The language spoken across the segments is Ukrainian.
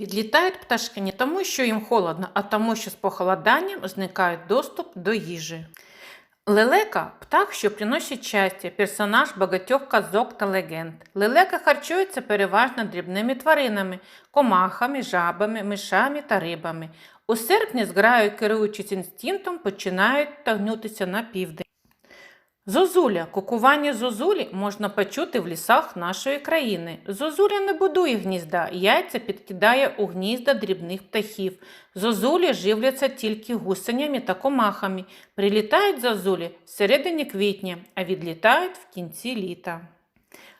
Відлітають пташки не тому, що їм холодно, а тому, що з похолоданням зникає доступ до їжі. Лелека птах, що приносить щастя, персонаж багатьох казок та легенд. Лелека харчується переважно дрібними тваринами, комахами, жабами, мишами та рибами. У серпні зграю, керуючись інстинктом, починають тагнутися на південь. Зозуля. Кукування зозулі можна почути в лісах нашої країни. Зозуля не будує гнізда, яйця підкидає у гнізда дрібних птахів. Зозулі живляться тільки гусенями та комахами. Прилітають зозулі всередині квітня, а відлітають в кінці літа.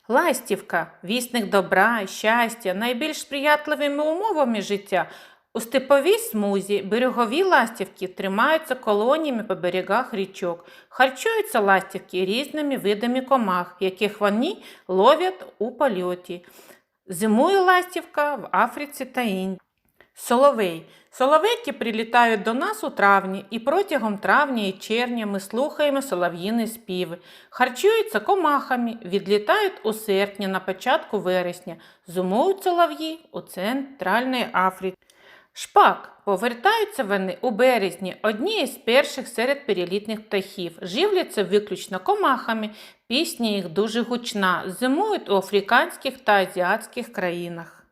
Ластівка вісник добра, щастя, найбільш сприятливими умовами життя. У степовій смузі берегові ластівки тримаються колоніями по берегах річок. Харчуються ластівки різними видами комах, яких вони ловлять у польоті. Зимує ластівка в Африці та Індії. Соловей. Соловейки прилітають до нас у травні, і протягом травня і червня ми слухаємо солов'їні співи. Харчуються комахами, відлітають у серпні на початку вересня. Зимують солов'ї у Центральній Африці. Шпак. Повертаються вони у березні, одні із перших серед перелітних птахів. Живляться виключно комахами, пісня їх дуже гучна, зимують у африканських та азіатських країнах.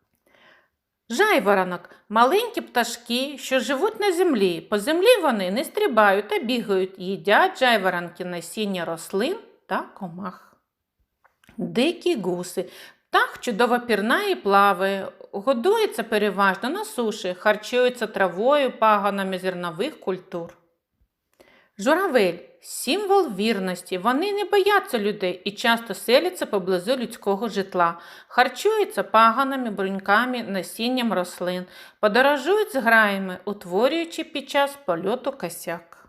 Жайворонок маленькі пташки, що живуть на землі. По землі вони не стрибають та бігають, їдять жайворонки насіння рослин та комах. Дикі гуси. Птах чудово пірнає і плаває, годується переважно на суші, харчується травою, паганами зернових культур. Журавель символ вірності. Вони не бояться людей і часто селяться поблизу людського житла, харчуються паганами, бруньками, насінням рослин, подорожують з граями, утворюючи під час польоту косяк.